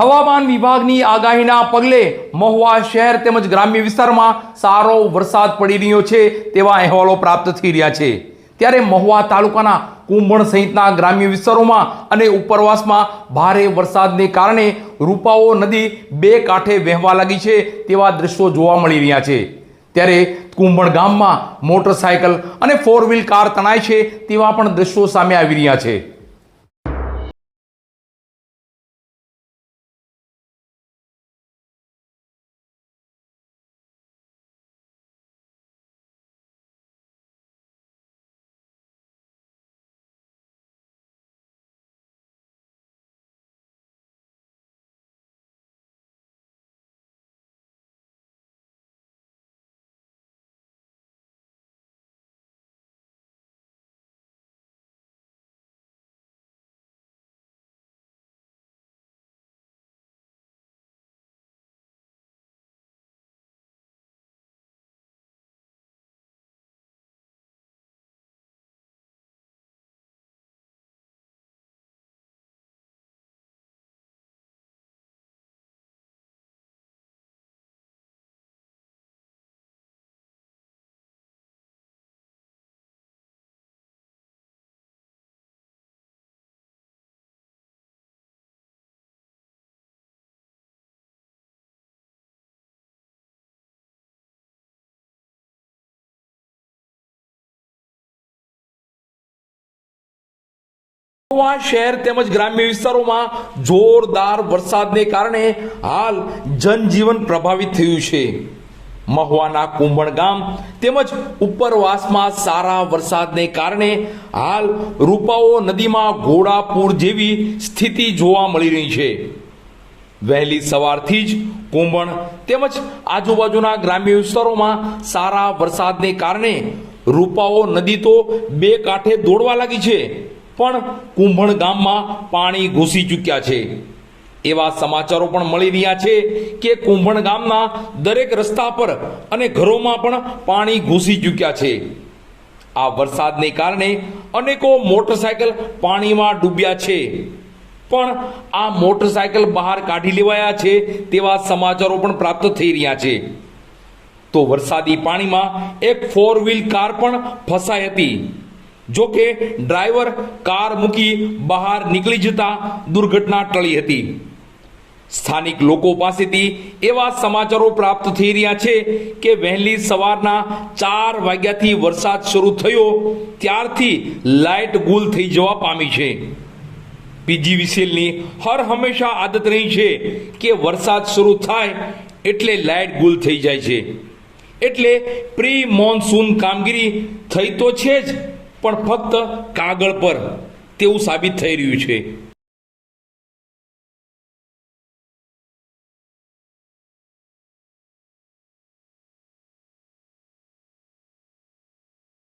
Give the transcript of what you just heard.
હવામાન વિભાગની આગાહીના પગલે મહુવા શહેર તેમજ ગ્રામ્ય વિસ્તારમાં સારો વરસાદ પડી રહ્યો છે તેવા અહેવાલો પ્રાપ્ત થઈ રહ્યા છે. ત્યારે મહુવા તાલુકાના કુંભણ સહિતના ગ્રામ્ય વિસ્તારોમાં અને ઉપરવાસમાં ભારે વરસાદને કારણે રૂપાઓ નદી બે કાંઠે વહેવા લાગી છે તેવા દ્રશ્યો જોવા મળી રહ્યા છે. ત્યારે કુંભણ ગામમાં મોટરસાયકલ અને ફોર વ્હીલ કાર તણાય છે તેવા પણ દ્રશ્યો સામે આવી રહ્યા છે. મહુવા શહેર તેમજ ગ્રામ્ય વિસ્તારોમાં જોરદાર વરસાદને કારણે હાલ જનજીવન પ્રભાવિત થયું છે. મહુવાના કુંભણ ગામ તેમજ ઉપરવાસમાં સારા વરસાદને કારણે હાલ રૂપાઓ નદીમાં ઘોડાપૂર જેવી સ્થિતિ જોવા મળી રહી છે. વહેલી સવારથી જ કુંભણ તેમજ આજુબાજુના ગ્રામ્ય વિસ્તારોમાં સારા વરસાદને કારણે રૂપાઓ નદી તો બે કાંઠે દોડવા લાગી છે. પણ કુંભણ ગામમાં પાણી ઘૂસી ચૂક્યા છે. એવા સમાચારો પણ મળી રહ્યા છે કે કુંભણ ગામના દરેક રસ્તા પર અને ઘરોમાં પણ પાણી ઘૂસી ચૂક્યા છે. આ વરસાદને કારણે અનેકો મોટરસાયકલ પાણીમાં ડૂબ્યા છે. પણ આ મોટરસાયકલ બહાર કાઢી લેવાયા છે તેવા સમાચારો પણ પ્રાપ્ત થઈ રહ્યા છે. તો વરસાદી પાણીમાં એક ફોર વ્હીલ કાર પણ ફસાઈ હતી. જો કે ડ્રાઈવર કાર મૂકી બહાર નીકળી જતા દુર્ઘટના ટળી હતી. સ્થાનિક લોકો પાસેથી એવા સમાચારો પ્રાપ્ત થઈ રહ્યા છે કે વહેલી સવારના ચાર વાગ્યાથી વરસાદ શરૂ થયો, ત્યારથી લાઇટ ગુલ થઈ જવા પામી છે. પીજીવીસીએલની હર હંમેશા આદત રહી છે કે વરસાદ શરૂ થાય એટલે લાઇટ ગુલ થઈ જાય છે. એટલે પ્રી મોન્સૂન કામગીરી થઈ તો છે જ પણ ફક્ત કાગળ પર તેવું સાબિત થઈ રહ્યું છે.